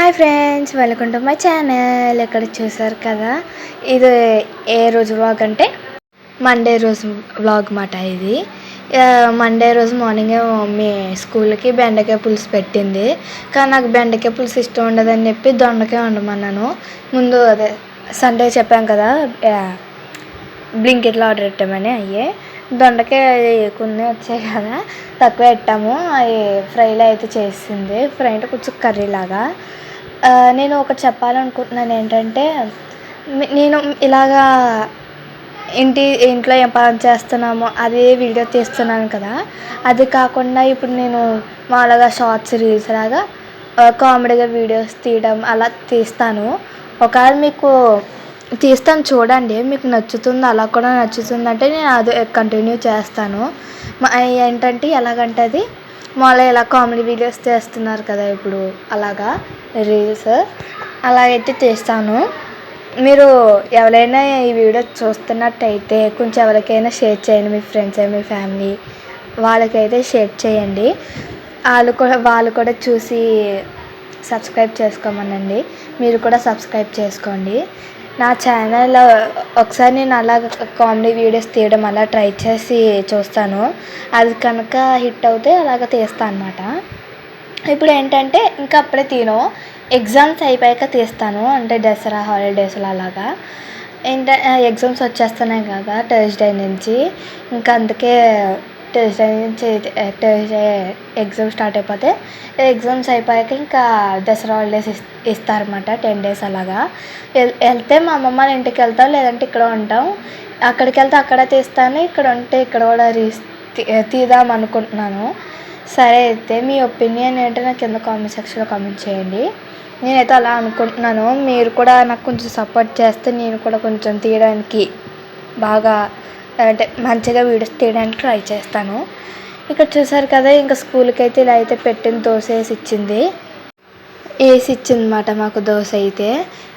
Hi friends welcome to my channel. ఇక్కడ చూసారు కదా? ఇది ఏ రోజు వ్లాగ్ అంటే? మండే రోజు వ్లాగ్ మాట ఇది. మండే రోజు మార్నింగ్ మమ్మీ స్కూల్కి బెండకాయ పులుసు పెట్టింది. కానీ నాకు బెండకాయ పులుసు ఇష్టం ఉండదని చెప్పి దొండకాయ వండమన్నాను. ముందు అదే సండే చెప్పాం కదా బ్లింకెట్లో ఆర్డర్ పెట్టామని అయ్యే. దొండకాయ కొన్ని వచ్చాయి కదా తక్కువ పెట్టాము. అవి ఫ్రైలో అయితే చేసింది. ఫ్రై అంటే కొంచెం కర్రీ లాగా. నేను ఒకటి చెప్పాలనుకుంటున్నాను ఏంటంటే నేను ఇలాగా ఇంటి ఇంట్లో ఏం పని చేస్తున్నామో అదే వీడియో తీస్తున్నాను కదా. అది కాకుండా ఇప్పుడు నేను మామూలుగా షార్ట్స్ రీల్స్ లాగా కామెడీగా వీడియోస్ తీయడం అలా తీస్తాను. ఒకవేళ మీకు తీస్తాను చూడండి మీకు నచ్చుతుంది అలా కూడా నచ్చుతుంది అంటే నేను అది కంటిన్యూ చేస్తాను. ఏంటంటే ఎలాగంటే అది మామూలుగా ఇలా కామెడీ వీడియోస్ చేస్తున్నారు కదా ఇప్పుడు అలాగా రీల్స్. అలాగైతే చేస్తాను. మీరు ఎవరైనా ఈ వీడియో చూస్తున్నట్టయితే కొంచెం ఎవరికైనా షేర్ చేయండి మీ ఫ్రెండ్స్ మీ ఫ్యామిలీ వాళ్ళకైతే షేర్ చేయండి. వాళ్ళు కూడా వాళ్ళు కూడా చూసి సబ్స్క్రైబ్ చేసుకోమనండి. మీరు కూడా సబ్స్క్రైబ్ చేసుకోండి. నా ఛానల్ ఒకసారి నేను అలా కామెడీ వీడియోస్ తీయడం అలా ట్రై చేసి చూస్తాను. అది కనుక హిట్ అవుతే అలాగ తీస్తాను అనమాట ఇప్పుడు ఏంటంటే ఇంకా అప్పుడే తీను. ఎగ్జామ్స్ అయిపోయాక తీస్తాను. అంటే దసరా హాలిడేస్లో అలాగా. ఏంట ఎగ్జామ్స్ వచ్చేస్తున్నాయి కదా థర్స్డే నుంచి. ఇంకా అందుకే test test Thursday exam start అయిపోతే ఎగ్జామ్స్ అయిపోయాక ఇంకా దసరా హాలిడేస్ ఇస్ ఇస్తారన్నమాట టెన్ డేస్ అలాగా. వెళ్తే మా అమ్మమ్మ వాళ్ళ ఇంటికి వెళ్తాం లేదంటే ఇక్కడ ఉంటాం. అక్కడికి వెళ్తే అక్కడ తీస్తాను ఇక్కడ ఉంటే ఇక్కడ కూడా రీస్ తీ- తీద్దాం అనుకుంటున్నాను. సరే అయితే మీ ఒపీనియన్ ఏంటో నాకు కింద కామెంట్ సెక్షన్లో కామెంట్ చేయండి. నేనైతే అలా అనుకుంటున్నాను. మీరు కూడా నాకు కొంచెం సపోర్ట్ చేస్తే నేను కూడా కొంచెం తీయడానికి బాగా అంటే మంచిగా వీడియోస్ తీయడానికి ట్రై చేస్తాను. ఇక్కడ చూసారు కదా ఇంకా స్కూల్కి అయితే ఇలా అయితే పెట్టిన దోశ వేసి ఇచ్చింది. వేసి ఇచ్చిందన్నమాట మాకు దోశ అయితే.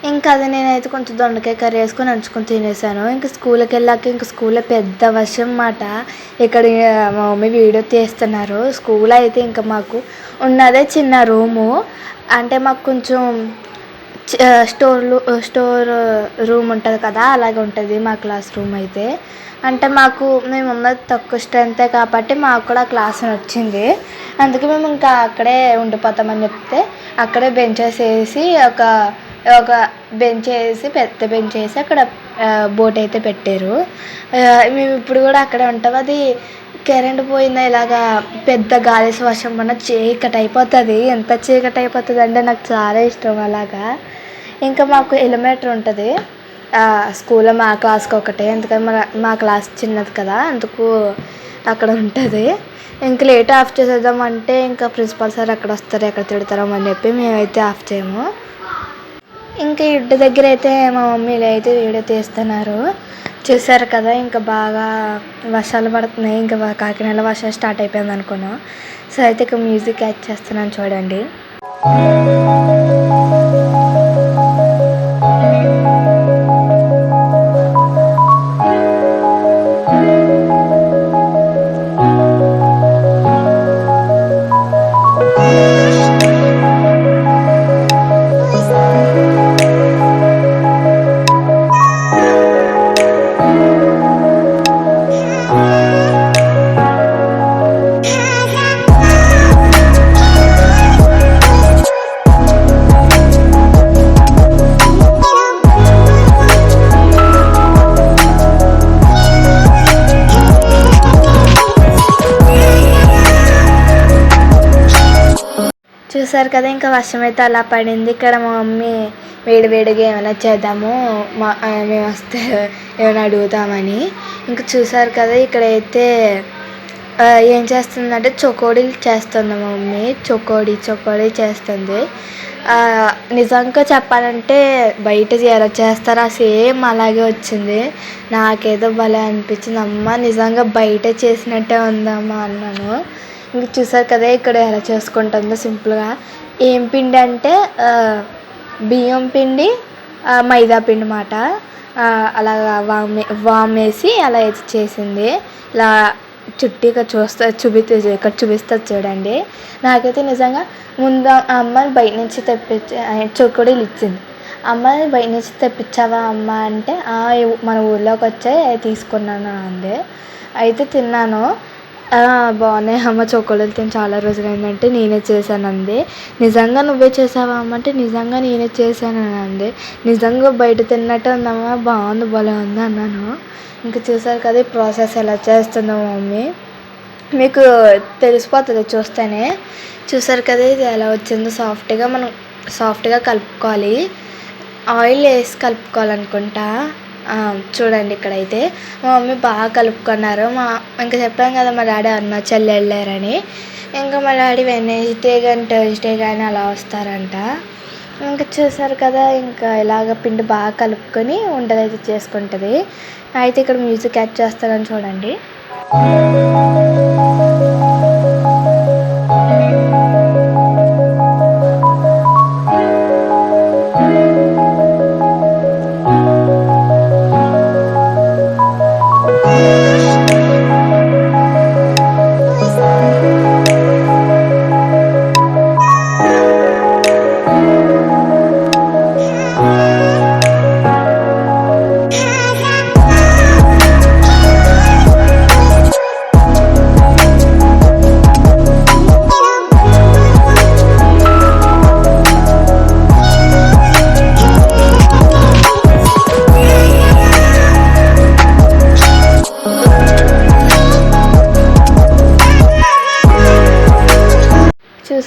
ఇంకా అది నేనైతే కొంచెం దొండకాయ కర్రీ వేసుకొని నంచుకొని తినేసాను. ఇంకా స్కూల్కి వెళ్ళాక ఇంకా స్కూల్లో పెద్ద వర్షం మాట ఇక్కడ మా మమ్మీ వీడియో తీస్తున్నారు. స్కూల్ అయితే ఇంకా మాకు ఉన్నదే చిన్న రూము. అంటే మాకు కొంచెం స్టోర్లు స్టోర్ స్టోర్ రూమ్ ఉంటుంది కదా అలాగే ఉంటుంది మా క్లాస్ రూమ్ అయితే. అంటే మాకు మేము ఉన్నది తక్కువ స్ట్రెంతే కాబట్టి మాకు కూడా క్లాస్ వచ్చింది అందుకే మేము ఇంకా అక్కడే ఉండిపోతామని చెప్తే అక్కడే బెంచెస్ వేసి ఒక ఒక బెంచ్ వేసి పెద్ద బెంచ్ వేసి అక్కడ బోట్ అయితే పెట్టారు. మేము ఇప్పుడు కూడా అక్కడే ఉంటాం. అది కరెంట్ పోయిందా ఇలాగా పెద్ద గాలి వర్షం పడిన చీకటి అయిపోతుంది. ఎంత చీకటి అయిపోతుంది అంటే నాకు చాలా ఇష్టం అలాగా. ఇంకా మాకు ఎలిమేటర్ ఉంటుంది. స్కూల్లో మా క్లాస్కి ఒకటే. ఎందుకంటే మా మా క్లాస్ చిన్నది కదా అందుకు అక్కడ ఉంటుంది. ఇంకా లేట్ ఆఫ్ చేసేద్దాం అంటే ఇంకా ప్రిన్సిపాల్ సార్ ఎక్కడ వస్తారు ఎక్కడ తిడతారో అని చెప్పి మేమైతే ఆఫ్ చేయము. ఇంకా ఇంటి దగ్గర అయితే మా మమ్మీలు అయితే వీడియో తీస్తున్నారు. చూసారు కదా ఇంకా బాగా వర్షాలు పడుతున్నాయి. ఇంకా కాకినాడ కాకినాడలో వర్షం స్టార్ట్ అయిపోయింది అనుకున్నాం సో అయితే ఇక మ్యూజిక్ యాడ్ చేస్తున్నాను చూడండి. చూసారు కదా ఇంకా వర్షం అయితే అలా పడింది. ఇక్కడ మా మమ్మీ వేడి వేడిగా ఏమైనా చేద్దాము మా మేము వస్తే ఏమైనా అడుగుతామని. ఇంకా చూసారు కదా ఇక్కడైతే ఏం చేస్తుందంటే చొకోడీలు చేస్తుంది మా మమ్మీ. చొకోడీ చొకోడీ చేస్తుంది. నిజంగా చెప్పాలంటే బయట ఎలా చేస్తారా సేమ్ అలాగే వచ్చింది. నాకేదో భలే అనిపించింది. అమ్మ నిజంగా బయట చేసినట్టే ఉందమ్మా అన్నాను. ఇంక చూసారు కదా ఇక్కడ ఎలా చేసుకుంటుందో సింపుల్గా. ఏం పిండి అంటే బియ్యం పిండి మైదా పిండి మాట. అలా వామ్ వామ్ వేసి అలా చేసింది. ఇలా చుట్టిగా చూస్తా చూపితే ఇక్కడ చూపిస్తుంది చూడండి. నాకైతే నిజంగా ముందు ఆ బయట నుంచి తెప్పించి చొక్కడీలు ఇచ్చింది. అమ్మని బయట నుంచి తెప్పించావా అమ్మ అంటే మన ఊర్లోకి వచ్చే తీసుకున్నాను అంది. అయితే తిన్నాను. బాగున్నాయి. అమ్మ చొక్కడీలు తిని చాలా రోజులు నేనే చేశాను అంది. నిజంగా నువ్వే చేసావా అమ్మ? అంటే నిజంగా నేనే చేశాను అని అంది. నిజంగా బయట తిన్నట్టు ఉందమ్మా. బాగుంది భలే ఉంది అన్నాను. ఇంకా చూసారు కదా ఈ ప్రాసెస్ ఎలా చేస్తుందో మమ్మీ. మీకు తెలిసిపోతుంది చూస్తేనే. చూసారు కదా ఇది ఎలా వచ్చిందో? సాఫ్ట్గా మనం సాఫ్ట్గా కలుపుకోవాలి. ఆయిల్ వేసి కలుపుకోవాలనుకుంటా. చూడండి ఇక్కడైతే. మా మమ్మీ బాగా కలుపుకున్నారు. మా ఇంకా చెప్పాను కదా మా డాడీ అరుణాచల్ వెళ్ళారని. ఇంకా మా డాడీ వెనస్డే కానీ థర్స్డే కానీ అలా వస్తారంట. ఇంకా చూసారు కదా ఇంకా ఇలాగ పిండి బాగా కలుపుకొని ఉండలైతే చేసుకుంటుంది. అయితే ఇక్కడ మ్యూజిక్ యాడ్ చేస్తారని చూడండి.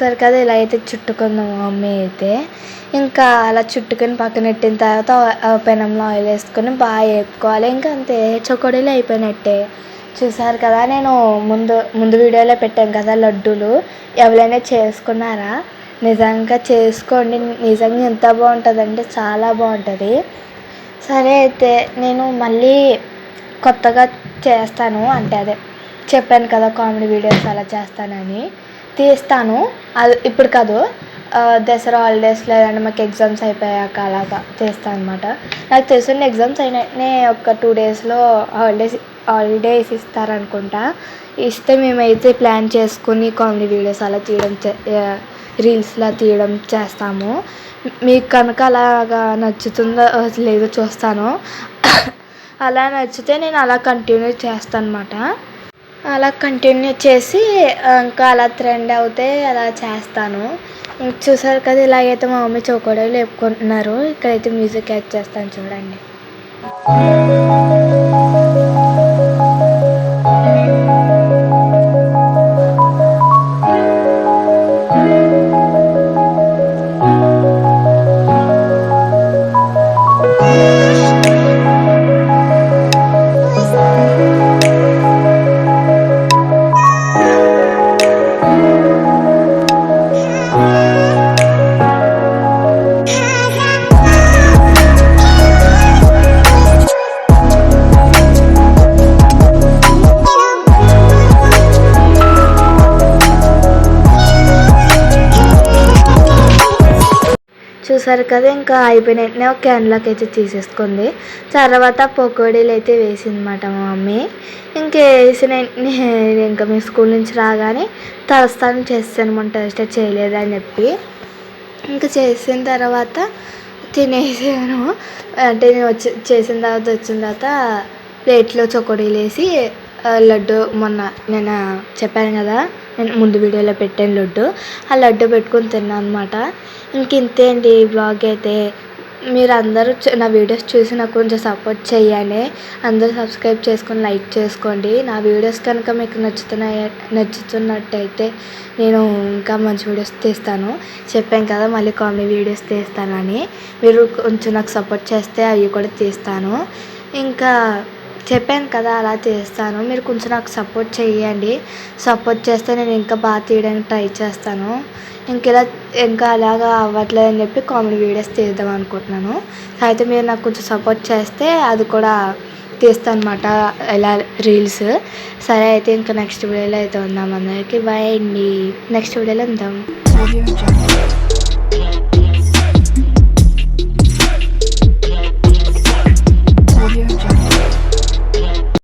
చూసారు కదా ఇలా అయితే చుట్టుకుందాం మా మమ్మీ అయితే ఇంకా అలా చుట్టుకొని పక్కన పెట్టిన తర్వాత ఆ పెనంలో ఆయిల్ వేసుకొని బాగా వేపుకోవాలి. ఇంకా అంతే చొక్కడీలు అయిపోయినట్టే. చూసారు కదా నేను ముందు ముందు వీడియోలో పెట్టాను కదా లడ్డూలు. ఎవరైనా చేసుకున్నారా? నిజంగా చేసుకోండి. నిజంగా ఎంత బాగుంటుందంటే చాలా బాగుంటుంది. సరే అయితే నేను మళ్ళీ కొత్తగా చేస్తాను. అంటే అదే చెప్పాను కదా కామెడీ వీడియోస్ అలా చేస్తానని. తీస్తాను అది ఇప్పుడు కాదు. దసరా హాలిడేస్ లేదంటే మాకు ఎగ్జామ్స్ అయిపోయాక అలాగా చేస్తాను అనమాట నాకు తెలిసిన ఎగ్జామ్స్ అయినానే ఒక టూ డేస్లో హాలిడేస్ హాలిడేస్ ఇస్తారనుకుంటా. ఇస్తే మేమైతే ప్లాన్ చేసుకుని కామెడీ వీడియోస్ అలా తీయడం చే- రీల్స్లా తీయడం చేస్తాము. మీకు కనుక అలాగా నచ్చుతుందో లేదో చూస్తాను. అలా నచ్చితే నేను అలా కంటిన్యూ చేస్తాను అనమాట అలా కంటిన్యూ చేసి ఇంకా అలా ట్రెండ్ అవుతే అలా చేస్తాను. ఇంక చూసారు కదా ఇలాగైతే మా మమ్మీ చౌకోడలు లేపుకుంటున్నారు. ఇక్కడైతే మ్యూజిక్ యాడ్ చేస్తాను చూడండి. చూసారు కదా ఇంకా అయిపోయిన వెంటనే ఒక క్యాన్లోకి అయితే తీసేసుకుంది. తర్వాత పకోడీలు అయితే వేసిందన్నమాట మా మమ్మీ. ఇంకా వేసిన వెంటనే ఇంకా మీ స్కూల్ నుంచి రాగానే తలస్థానం చేస్తాను మన టెస్ట్ చెప్పి. ఇంకా చేసిన తర్వాత తినేసాను. అంటే నేను వచ్చి చేసిన తర్వాత వచ్చిన తర్వాత ప్లేట్లో చొకోడీలు వేసి లడ్డు మొన్న నేను చెప్పాను కదా. ముందు వీడియోలో పెట్టాను లడ్డు. ఆ లడ్డు పెట్టుకొని తిన్నాను అనమాట ఇంక ఇంతే అండి ఈ బ్లాగ్ అయితే. మీరు అందరూ నా వీడియోస్ చూసి నాకు కొంచెం సపోర్ట్ చేయండి అందరూ సబ్స్క్రైబ్ చేసుకొని లైక్ చేసుకోండి. నా వీడియోస్ కనుక మీకు నచ్చుతున్నాయి నచ్చుతున్నట్టయితే నేను ఇంకా మంచి వీడియోస్ తీస్తాను. చెప్పాను కదా మళ్ళీ కామెడీ వీడియోస్ తీస్తానని. మీరు కొంచెం నాకు సపోర్ట్ చేస్తే అవి కూడా తీస్తాను. ఇంకా చెప్పాను కదా అలా చేస్తాను. మీరు కొంచెం నాకు సపోర్ట్ చేయండి సపోర్ట్ చేస్తే నేను ఇంకా బాగా తీయడానికి ట్రై చేస్తాను. ఇంక ఇలా ఇంకా అలాగా అవ్వట్లేదని చెప్పి కామెడీ వీడియోస్ తీద్దాం అనుకుంటున్నాను. అయితే మీరు నాకు కొంచెం సపోర్ట్ చేస్తే అది కూడా తీస్తాను అనమాట ఇలా రీల్స్. సరే అయితే ఇంకా నెక్స్ట్ వీడియోలో అయితే ఉందాం అందరికీ. బాయ్ అండి. నెక్స్ట్ వీడియోలో ఉందాం.